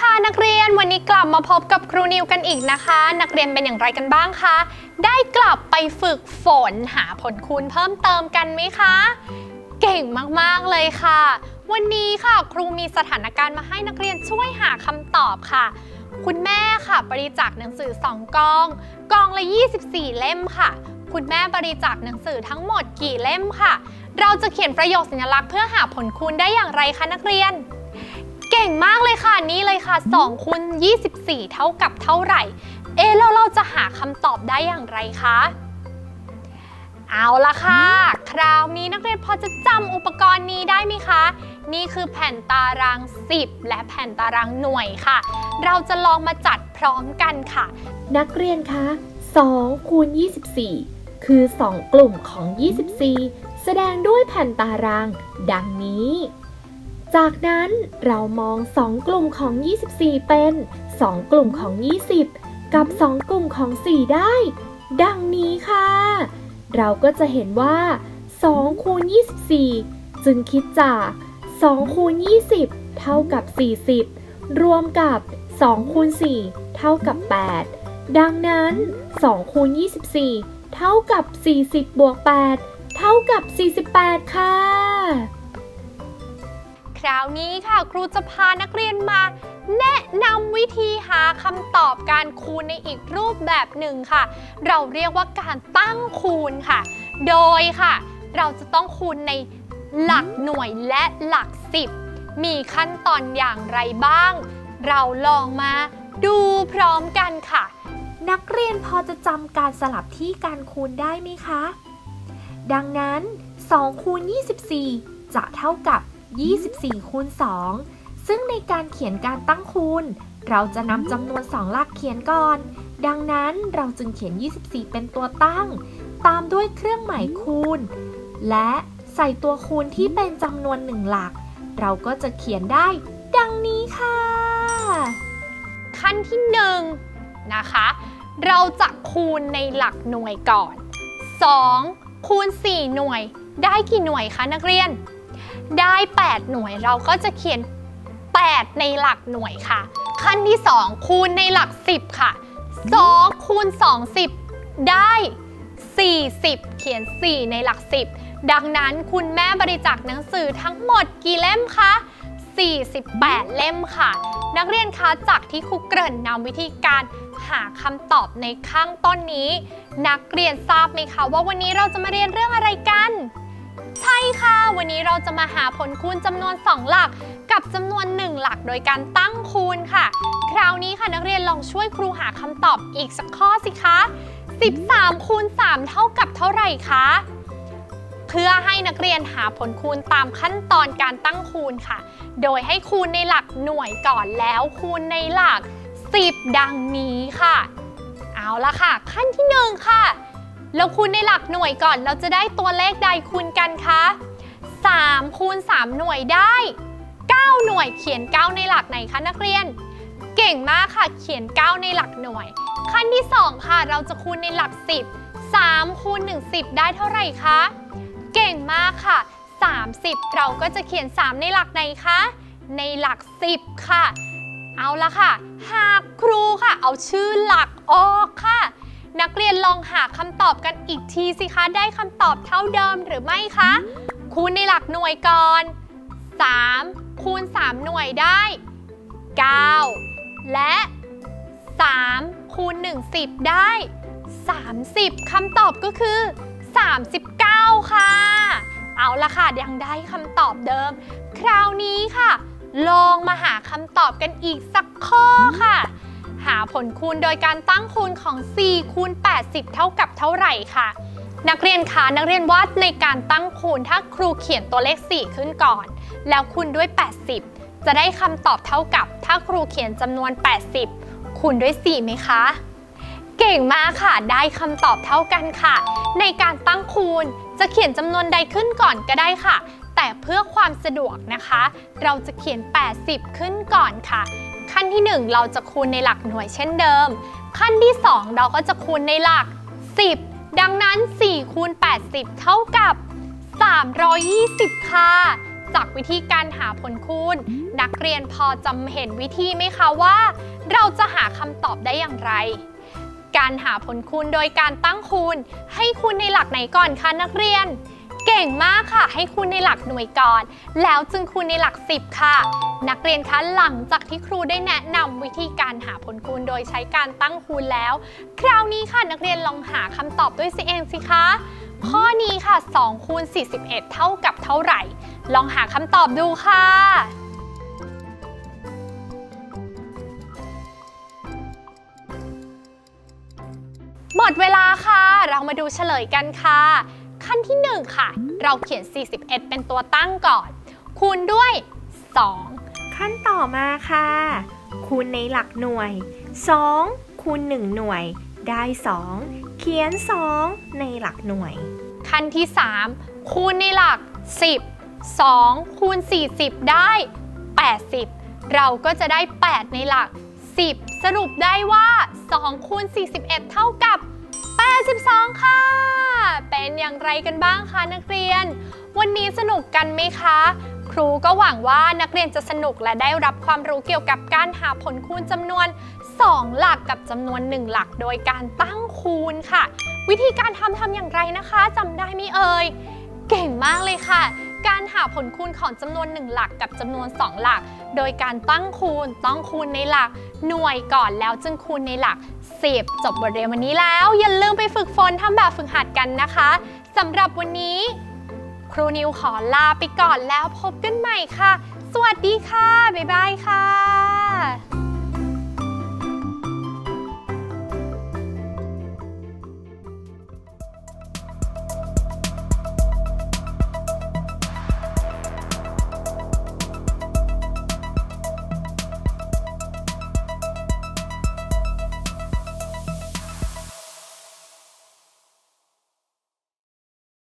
ค่ะนักเรียนวันนี้กลับมาพบกับครูนิวกันอีกนะคะ นักเรียนเป็นอย่างไรกันบ้างคะได้กลับไปฝึกฝนหาผลคูณเพิ่มเติมกันไหมคะ เก่งมากๆเลยค่ะ วันนี้ค่ะครูมีสถานการณ์มาให้นักเรียนช่วยหาคำตอบค่ะ คุณแม่ค่ะบริจาคหนังสือ 2กองกองละ 24 เล่มค่ะ คุณแม่บริจาคหนังสือทั้งหมดกี่เล่มค่ะ เราจะเขียนประโยคสัญลักษณ์เพื่อหาผลคูณได้อย่างไรคะนักเรียน เก่งมากเลยค่ะนี่เลยค่ะ2คูณ24 เท่ากับเท่าไหร่ เอะแล้วเราจะหาคำตอบได้อย่างไรคะเอาละค่ะ คราวนี้นักเรียนพอจะจำอุปกรณ์นี้ได้ไหมคะ นี่คือแผ่นตาราง 10 และแผ่นตารางหน่วยค่ะ เราจะลองมาจัดพร้อมกันค่ะ นักเรียนคะ2คูณ24 คือ 2 กลุ่มของ 24 แสดงด้วยแผ่นตาราง ดังนี้ จากนั้นเรามอง 2 กลุ่มของ 24 เป็น 2 กลุ่มของ 20 กับ 2 กลุ่มของ 4 ได้ ดังนี้ค่ะ เราก็จะเห็นว่า2คูณ24 จึงคิดจาก2คูณ20 เท่ากับ 40 รวมกับ2คูณ4 เท่ากับ 8 ดังนั้น2คูณ24 เท่ากับ 40 บวก 8 เท่ากับ 48 ค่ะ คราวนี้ค่ะ ครูจะพานักเรียนมา แนะนำวิธีหาคำตอบการคูณในอีกรูปแบบหนึ่งค่ะ เราเรียกว่าการตั้งคูณค่ะ โดยค่ะ เราจะต้องคูณในหลักหน่วยและหลักสิบมีขั้นตอนอย่างไรบ้าง เราลองมาดูพร้อมกันค่ะ นักเรียนพอจะจำการสลับที่การคูณได้ไหมคะ ดังนั้น2คูณ24 จะเท่ากับ 24คูณ2ซึ่งในการเขียนการตั้งคูณ เราจะนำจำนวน 2 หลักเขียนก่อน ดังนั้นเราจึงเขียน 24 เป็นตัวตั้ง ตามด้วยเครื่องหมายคูณ และใส่ตัวคูณที่เป็นจำนวนหนึ่งหลัก เราก็จะเขียนได้ดังนี้ค่ะ ขั้นที่หนึ่งนะคะ เราจะคูณในหลักหน่วยก่อน 2 คูณ 4 หน่วย ได้กี่หน่วยคะนักเรียน ได้ 8 หน่วยเราก็จะเขียน 8 ในหลักหน่วยค่ะ ขั้นที่ 2 คูณในหลัก 10 ค่ะ 2 คูณ 2 10 ได้ 40 เขียน 4 ในหลัก 10 ดังนั้นคุณแม่บริจาคหนังสือทั้งหมดกี่เล่มคะ48 เล่มค่ะ นักเรียนคะจากที่ครูเกริ่นนำวิธีการหาคำตอบในข้างต้นนี้ นักเรียนทราบไหมคะว่าวันนี้เราจะมาเรียนเรื่องอะไรกัน ค่ะ วันนี้เราจะมาหาผลคูณจำนวน 2 หลัก กับจำนวน 1 หลักโดยการตั้งคูณค่ะ คราวนี้ค่ะนักเรียนลองช่วยครูหาคำตอบอีกสักข้อสิคะ 13 คูณ 3 เท่ากับเท่าไหร่คะเพื่อให้นักเรียนหาผลคูณตามขั้นตอนการตั้งคูณค่ะ โดยให้คูณในหลักหน่วยก่อนแล้วคูณในหลัก 10 ดังนี้ค่ะ เอาละค่ะ ขั้นที่ 1 ค่ะ เราคูณในหลักหน่วยก่อน เราจะได้ตัวเลขใดคูณกันคะ3คูณ3หน่วยได้ 9 หน่วยเขียน 9 ในหลักไหนคะนักเรียน เก่งมากค่ะเขียน 9 ในหลักหน่วย ขั้นที่ 2 ค่ะเราจะคูณในหลัก 10 3คูณ1 10 ได้เท่าไหร่คะ เก่งมากค่ะ 30 เราก็จะเขียน 3 ในหลักไหนคะ ในหลัก 10 ค่ะ เอาละค่ะ หากครูค่ะ เอาชื่อหลักออกค่ะ นักเรียนลองหาคำตอบกันอีกทีสิคะ ได้คำตอบเท่าเดิมหรือไม่คะ คูณในหลักหน่วยก่อน 3 คูณ 3 หน่วยได้ 9 และ 3 คูณ 1 10 ได้ 30คำตอบก็คือ 39 ค่ะ เอาละค่ะ ยังได้คำตอบเดิม คราวนี้ค่ะ ลองมาหาคำตอบกันอีกสักข้อค่ะ หาผลคูณโดยการตั้งคูณของ 4 คูณ 80 เท่ากับเท่าไหร่ค่ะ นักเรียนคะนักเรียนวาดในการตั้งคูณถ้าครูเขียนตัวเลข 4 ขึ้นก่อน แล้วคูณด้วย 80 จะได้คำตอบเท่ากับ ถ้าครูเขียนจำนวน 80 คูณด้วย 4 ไหมคะเก่งมากค่ะ ได้คำตอบเท่ากันค่ะ ในการตั้งคูณจะเขียนจำนวนใดขึ้นก่อนก็ได้ค่ะ แต่เพื่อความสะดวกนะคะ เราจะเขียน 80 ขึ้นก่อนค่ะ ขั้นที่ 1 เราจะคูณในหลักหน่วยเช่นเดิม ขั้นที่ 2 เราก็จะคูณในหลัก 10 ดังนั้น4คูณ80 เท่ากับ 320 ค่ะ จากวิธีการหาผลคูณ นักเรียนพอจำเห็นวิธีไหมคะว่า เราจะหาคำตอบได้อย่างไร การหาผลคูณโดยการตั้งคูณ ให้คูณในหลักไหนก่อนคะนักเรียน เก่งมากค่ะ ให้คูณในหลักหน่วยก่อน แล้วจึงคูณในหลัก 10 ค่ะ นักเรียนคะหลังจากที่ครูได้แนะนำวิธีการหาผลคูณโดยใช้การตั้งคูณแล้ว คราวนี้ค่ะนักเรียนลองหาคำตอบด้วยสิเองสิคะข้อนี้ค่ะ2คูณ41 เท่ากับเท่าไหร่ ลองหาคำตอบดูค่ะหมดเวลาค่ะ เรามาดูเฉลยกันค่ะ ขั้นที่ 1 ค่ะ เราเขียน 41 เป็นตัวตั้งก่อน คูณด้วย 2 ขั้นต่อมาค่ะ คูณในหลักหน่วย 2 คูณ 1 หน่วย ได้ 2 เขียน 2 ในหลักหน่วย ขั้นที่ 3 คูณในหลัก 10 2 คูณ 40 ได้ 80 เราก็จะได้ 8 ในหลัก 10 สรุปได้ว่า 2 คูณ 41 เท่ากับ 82 ค่ะ เป็นอย่างไรกันบ้างคะนักเรียน วันนี้สนุกกันไหมคะ ครูก็หวังว่านักเรียนจะสนุกและได้รับความรู้เกี่ยวกับการหาผลคูณจำนวน 2 หลักกับจำนวน 1 หลักโดยการตั้งคูณค่ะ วิธีการทำทำอย่างไรนะคะจำได้ไหมเอ่ย เก่งมากเลยค่ะ การหาผลคูณของจำนวน 1 หลักกับจำนวน 2 หลัก โดยการตั้งคูณต้องคูณในหลัก หน่วยก่อนแล้วจึงคูณในหลัก 10 จบบทเรียนวันนี้แล้ว อย่าลืมไปฝึกฝนทำแบบฝึกหัดกันนะคะสำหรับวันนี้ ครูนิวขอลาไปก่อนแล้วพบกันใหม่ค่ะ สวัสดีค่ะ บ๊ายบายค่ะ